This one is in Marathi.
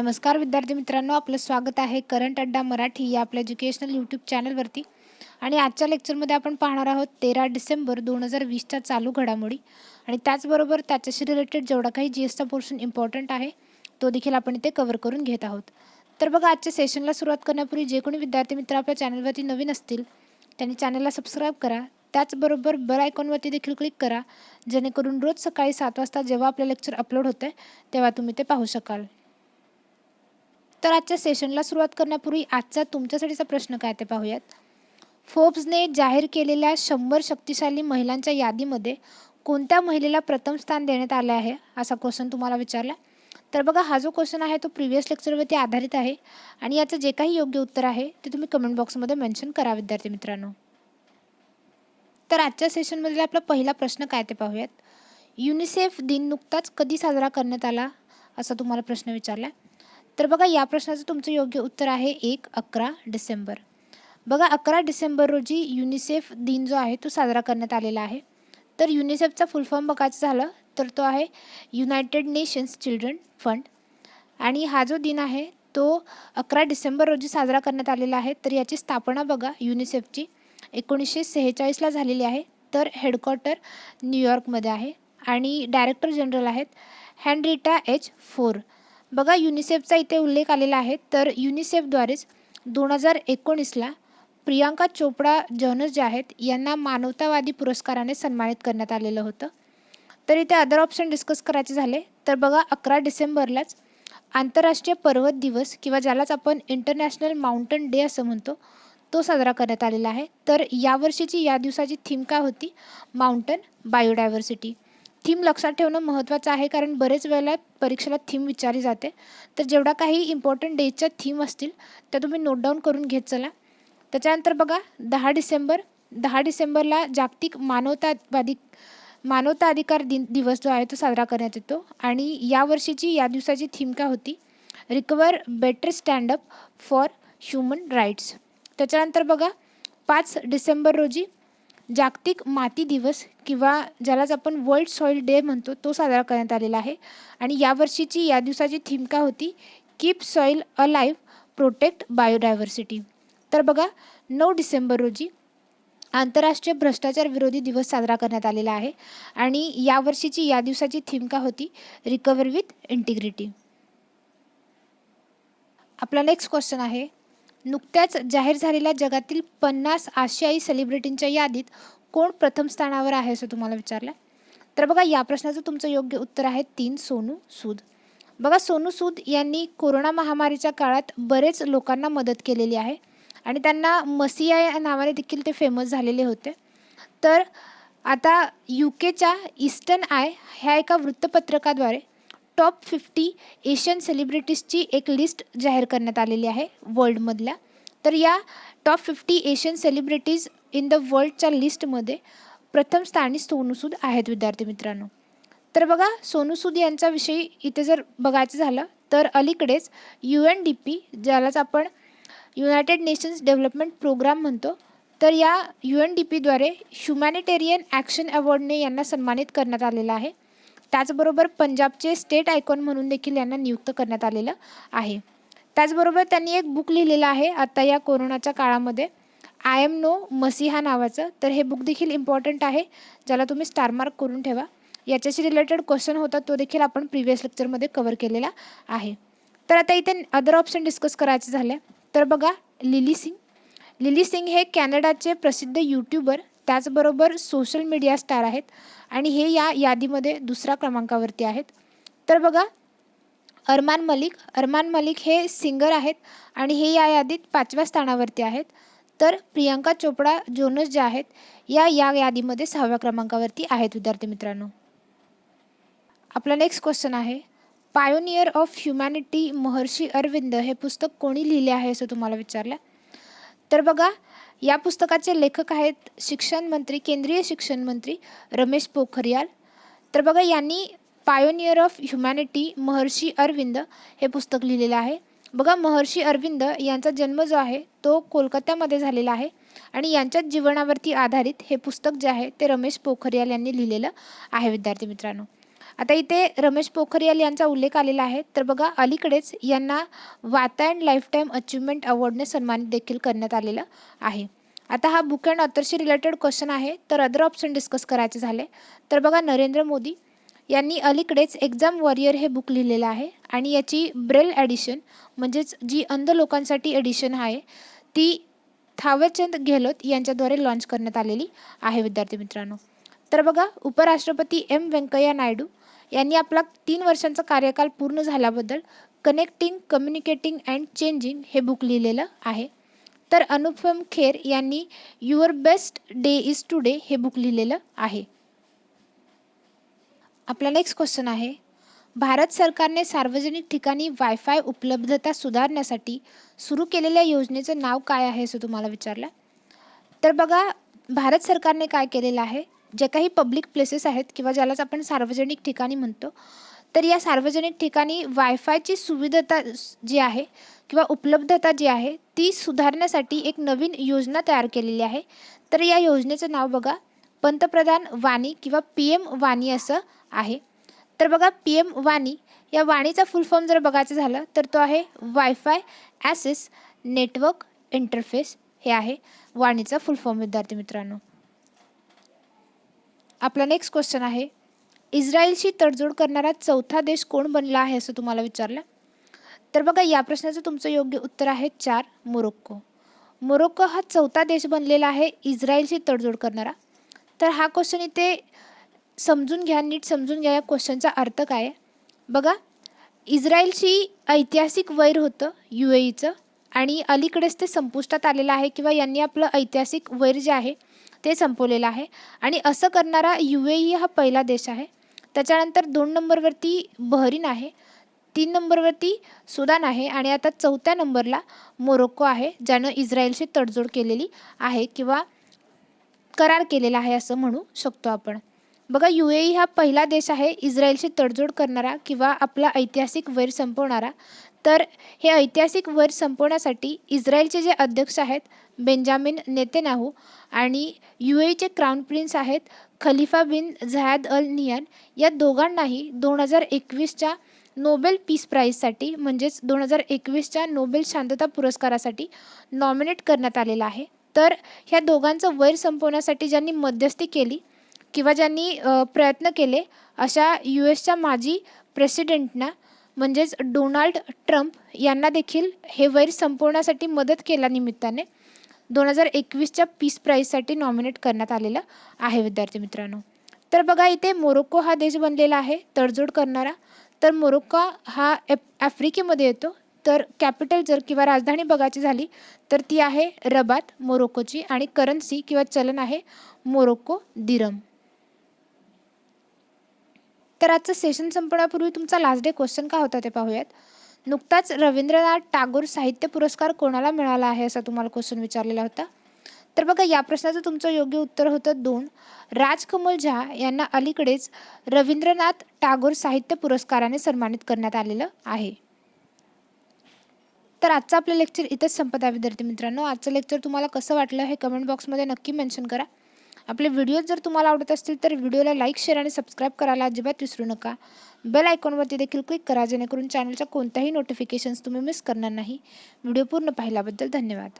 नमस्कार विद्यार्थी मित्रांनो आपलं स्वागत आहे करंट अड्डा मराठी या आपल्या एज्युकेशनल यूट्यूब चॅनलवरती आणि आजच्या लेक्चरमध्ये आपण पाहणार आहोत तेरा डिसेंबर दोन हजार वीसच्या चालू घडामोडी. आणि त्याचबरोबर त्याच्याशी रिलेटेड जेवढा काही जी एसचा पोर्शन इम्पॉर्टंट आहे तो देखील आपण इथे कवर करून घेत आहोत. तर बघा आजच्या सेशनला सुरुवात करण्यापूर्वी जे कोणी विद्यार्थी मित्र आपल्या चॅनलवरती नवीन असतील त्यांनी चॅनलला सबस्क्राईब करा. त्याचबरोबर बेल आयकॉनवरती देखील क्लिक करा. जेणेकरून रोज सकाळी सात वाजता जेव्हा आपलं लेक्चर अपलोड होतं आहे तेव्हा तुम्ही ते पाहू शकाल. तर आजच्या सेशनला सुरुवात करण्यापूर्वी आजचा तुमच्यासाठीचा प्रश्न काय ते पाहूयात. फोर्ब्सने जाहीर केलेल्या शंभर शक्तिशाली महिलांच्या यादीमध्ये कोणत्या महिलेला प्रथम स्थान देण्यात आले आहे? असा क्वेश्चन तुम्हाला विचारला. तर बघा हा जो क्वेश्चन आहे तो प्रिव्हियस लेक्चरवरती आधारित आहे आणि याचं जे काही योग्य उत्तर आहे ते तुम्ही कमेंट बॉक्समध्ये मेन्शन करा विद्यार्थी मित्रांनो. तर आजच्या सेशनमधला आपला पहिला प्रश्न काय ते पाहूयात. युनिसेफ दिन नुकताच कधी साजरा करण्यात आला असा तुम्हाला प्रश्न विचारला. तर बघा या प्रश्नाचं तुमचं योग्य उत्तर आहे एक अकरा डिसेंबर. बघा अकरा डिसेंबर रोजी युनिसेफ दिन जो आहे तो साजरा करण्यात आलेला आहे. तर युनिसेफचा फुल फॉर्म बघायचं झालं तर तो आहे युनायटेड नेशन्स चिल्ड्रन फंड आणि हा जो दिन आहे तो अकरा डिसेंबर रोजी साजरा करण्यात आलेला आहे. तर याची स्थापना बघा युनिसेफची एकोणीसशे सेहेचाळीसला झालेली आहे. तर हेडक्वार्टर न्यूयॉर्कमध्ये आहे. आणि डायरेक्टर जनरल आहेत हॅनरिटा एच फोर बघा युनिसेफचा इथे उल्लेख आलेला आहे. तर युनिसेफद्वारेच दोन हजार एकोणीसला प्रियांका चोपडा जॉनस जे आहेत यांना मानवतावादी पुरस्काराने सन्मानित करण्यात आलेलं होतं. तर इथे अदर ऑप्शन डिस्कस करायचे झाले. तर बघा अकरा डिसेंबरलाच आंतरराष्ट्रीय पर्वत दिवस किंवा ज्यालाच आपण इंटरनॅशनल माउंटन डे असं म्हणतो तो साजरा करण्यात आलेला आहे. तर यावर्षीची या दिवसाची थीम काय होती? माउंटन बायोडायव्हर्सिटी थीम लक्षात ठेवणं महत्त्वाचं आहे कारण बरेच वेळेला परीक्षेला थीम विचारली जाते. तर जेवढा काही इम्पॉर्टंट डेजच्या थीम असतील त्या तुम्ही नोट डाऊन करून घेत चला. त्याच्यानंतर बघा दहा डिसेंबर दहा डिसेंबरला जागतिक मानवतावादी मानवता अधिकार दिन दिवस जो आहे तो साजरा करण्यात येतो. आणि यावर्षीची या दिवसाची थीम काय होती? Recover better stand up for human rights त्याच्यानंतर बघा पाच डिसेंबर रोजी जागतिक माती दिवस किंवा ज्यालाच आपण वर्ल्ड सॉईल डे म्हणतो तो साजरा करण्यात आलेला आहे. आणि यावर्षीची या दिवसाची थीम काय होती? Keep soil live protect biodiversity तर बघा नऊ डिसेंबर रोजी आंतरराष्ट्रीय भ्रष्टाचार विरोधी दिवस साजरा करण्यात आलेला आहे. आणि यावर्षीची या दिवसाची थीम का होती? रिकवर विथ इंटिग्रिटी आपला नेक्स्ट क्वेश्चन आहे नुकत्याच जाहीर झालेल्या जगातील पन्नास आशियाई सेलिब्रिटींच्या यादीत कोण प्रथम स्थानावर आहे असं तुम्हाला विचारलं? तर बघा या प्रश्नाचं तुमचं योग्य उत्तर आहे तीन सोनू सूद. बघा सोनू सूद यांनी कोरोना महामारीच्या काळात बरेच लोकांना मदत केलेली आहे आणि त्यांना मसिया या नावाने देखील ते फेमस झालेले होते. तर आता यू केच्या ईस्टर्न आय ह्या एका वृत्तपत्रकाद्वारे टॉप फिफ्टी एशियन सेलिब्रिटीजची एक लिस्ट जाहीर करण्यात आलेली आहे वर्ल्डमधल्या. तर या top fifty Asian celebrities in the वर्ल्डच्या लिस्टमध्ये प्रथम स्थानी सोनू सूद आहेत विद्यार्थी मित्रांनो. तर बघा सोनू सूद यांच्याविषयी इथे जर बघायचं झालं तर अलीकडेच यू एन डी पी ज्यालाच आपण युनायटेड नेशन्स डेव्हलपमेंट प्रोग्राम म्हणतो तर या यू एन डी पीद्वारे ह्युमॅनिटेरियन ॲक्शन अवॉर्डने यांना सन्मानित करण्यात आलेलं आहे. त्याचबरोबर पंजाबचे स्टेट आयकॉन म्हणून देखील यांना नियुक्त करण्यात आलेलं आहे. त्याचबरोबर त्यांनी एक बुक लिहिलेलं आहे आता या कोरोनाच्या काळामध्ये. आय एम नो मसीहा नावाचं. तर हे बुक देखील इम्पॉर्टंट आहे ज्याला तुम्ही स्टार मार्क करून ठेवा. याच्याशी रिलेटेड क्वेश्चन होता तो देखील आपण प्रिव्हियस लेक्चरमध्ये कवर केलेला आहे. तर आता इथे अदर ऑप्शन डिस्कस करायचे झाले तर बघा लिली सिंग लिली सिंग हे कॅनडाचे प्रसिद्ध यूट्यूबर त्याचबरोबर सोशल मीडिया स्टार आहेत. आणि हे या यादीमध्ये दुसऱ्या क्रमांकावरती आहेत. तर बघा अरमान मलिक. अरमान मलिक हे सिंगर आहेत आणि हे या यादीत पाचव्या स्थानावरती आहेत. तर प्रियांका चोपडा जोनस जे आहेत या या यादीमध्ये सहाव्या क्रमांकावरती आहेत विद्यार्थी मित्रांनो. आपला नेक्स्ट क्वेश्चन आहे pioneer of humanity Maharshi Arvind हे पुस्तक कोणी लिहिले आहे? असं तुम्हाला विचारलं. तर बघा या पुस्तकाचे लेखक आहेत शिक्षण मंत्री केंद्रीय शिक्षण मंत्री रमेश पोखरियाल. तर बघा यांनी pioneer of humanity Maharshi Arvind हे पुस्तक लिहिलेलं आहे. बघा महर्षी अरविंद यांचा जन्म जो आहे तो कोलकात्यामध्ये झालेला आहे आणि यांच्याच जीवनावरती आधारित हे पुस्तक जे आहे ते रमेश पोखरियाल यांनी लिहिलेलं आहे विद्यार्थी मित्रांनो. आता इथे रमेश पोखरियाल यांचा उल्लेख आलेला आहे. तर बघा अलीकडेच यांना वाता अँड लाईफटाईम अचीवमेंट अवॉर्डने सन्मानित देखील करण्यात आलेलं आहे. आता हा बुक अँड ऑथरशी रिलेटेड क्वेश्चन आहे तर अदर ऑप्शन डिस्कस करायचे झाले. तर बघा नरेंद्र मोदी यांनी अलीकडेच एक्झाम वॉरियर हे बुक लिहिलेलं आहे आणि याची ब्रेल ॲडिशन म्हणजेच जी अंध लोकांसाठी एडिशन आहे ती थावरचंद गेहलोत यांच्याद्वारे लॉन्च करण्यात आलेली आहे विद्यार्थी मित्रांनो. तर बघा उपराष्ट्रपती एम व्यंकय्या नायडू यांनी आपला तीन वर्षांचा कार्यकाल पूर्ण झाल्याबद्दल कनेक्टिंग कम्युनिकेटिंग अँड चेंजिंग हे बुक लिहिलेलं आहे. तर अनुपम खेर यांनी your best day is today हे बुक लिहिलेलं आहे. आपला नेक्स्ट क्वेश्चन आहे. भारत सरकारने सार्वजनिक ठिकाणी वायफाय उपलब्धता सुधारण्यासाठी सुरू केलेल्या योजनेचं नाव काय आहे असं तुम्हाला विचारलं? तर बघा भारत सरकारने काय केलेलं आहे? जे काही पब्लिक प्लेसेस आहेत किंवा ज्यालाच आपण सार्वजनिक ठिकाणी म्हणतो तर या सार्वजनिक ठिकाणी वायफायची सुविधता जी आहे किंवा उपलब्धता जी आहे ती सुधारण्यासाठी एक नवीन योजना तयार केलेली आहे. तर या योजनेचं नाव बघा पंतप्रधान वाणी किंवा पी एम वाणी असं आहे. तर बघा पी एम वाणी या वाणीचा फुल फॉर्म जर बघायचं झालं तर तो आहे वायफाय ॲसेस नेटवर्क इंटरफेस हे आहे वाणीचा फुल फॉर्म विद्यार्थी मित्रांनो. आपला नेक्स्ट क्वेश्चन आहे इस्रायलशी तडजोड करणारा चौथा देश कोण बनला आहे असं तुम्हाला विचारलं? तर बघा या प्रश्नाचं तुमचं योग्य उत्तर आहे चार मोरोक्को. मोरोक्को हा चौथा देश बनलेला आहे इस्रायलशी तडजोड करणारा. तर हा क्वेश्चन इथे समजून घ्या नीट समजून घ्या या क्वेश्चनचा अर्थ काय आहे? बघा इस्रायलशी ऐतिहासिक वैर होतं यू ए ईचं आणि अलीकडेच ते संपुष्टात आलेलं आहे किंवा यांनी आपलं ऐतिहासिक वैर जे आहे ते संपवलेलं आहे. आणि असं करणारा यू ए ई हा पहिला देश आहे. त्याच्यानंतर दोन नंबरवरती बहरीन आहे. तीन नंबरवरती सुदान आहे. आणि आता चौथ्या नंबरला मोरोक्को आहे ज्यानं इस्रायलशी तडजोड केलेली आहे किंवा करार केलेला आहे असं म्हणू शकतो आपण. बघा यू ए ई हा पहिला देश आहे इस्रायलशी तडजोड करणारा किंवा आपला ऐतिहासिक वैर संपवणारा. तर हे ऐतिहासिक वैर संपवण्यासाठी इस्रायलचे जे अध्यक्ष आहेत बेंजामिन नेतेनाहू आणि यू एचे क्राऊन प्रिन्स आहेत Khalifa bin Zayed Al Nahyan या दोघांनाही दोन हजार एकवीसच्या नोबेल पीस प्राईजसाठी म्हणजेच दोन हजार एकवीसच्या नोबेल शांतता पुरस्कारासाठी नॉमिनेट करण्यात आलेलं आहे. तर ह्या दोघांचं वैर संपवण्यासाठी ज्यांनी मध्यस्थी केली किंवा ज्यांनी प्रयत्न केले अशा यू एसच्या माजी प्रेसिडेंटना म्हणजेच डोनाल्ड ट्रम्प यांना देखील हे वैर संपवण्यासाठी मदत केल्या निमित्ताने दोन हजार एकवीसच्या पीस प्राईजसाठी नॉमिनेट करण्यात आलेलं आहे विद्यार्थी मित्रांनो. तर बघा इथे मोरोक्को हा देश बनलेला आहे तडजोड करणारा. तर मोरोक्को हा एप आफ्रिकेमध्ये येतो. तर कॅपिटल जर किंवा राजधानी बघायची झाली तर ती आहे रबात मोरोक्कोची. आणि करन्सी किंवा चलन आहे मोरोक्को दिरम. तर आजचं सेशन संपण्यापूर्वी तुमचा लास्ट डे क्वेश्चन का होता ते पाहूयात. नुकताच रवींद्रनाथ टागोर साहित्य पुरस्कार कोणाला मिळाला आहे असा तुम्हाला क्वेश्चन विचारलेला होता. तर बघा या प्रश्नाचं तुमचं योग्य उत्तर होतं दोन. राजकमल झा यांना अलीकडेच रवींद्रनाथ टागोर साहित्य पुरस्काराने सन्मानित करण्यात आलेलं आहे. तर आजचं आपलं लेक्चर इथंच संपत आहे विद्यार्थी मित्रांनो. आजचं लेक्चर तुम्हाला कसं वाटलं हे कमेंट बॉक्समध्ये नक्की मेन्शन करा. आपले व्हिडिओज जर तुम्हाला आवडत असतील तर व्हिडिओला लाईक शेअर आणि सबस्क्राईब करायला अजिबात विसरू नका. बेल आयकॉनवरती देखील क्लिक करा जेणेकरून चॅनलच्या कोणत्याही नोटिफिकेशन्स तुम्ही मिस करणार नाही. व्हिडिओ पूर्ण पाहिल्याबद्दल धन्यवाद.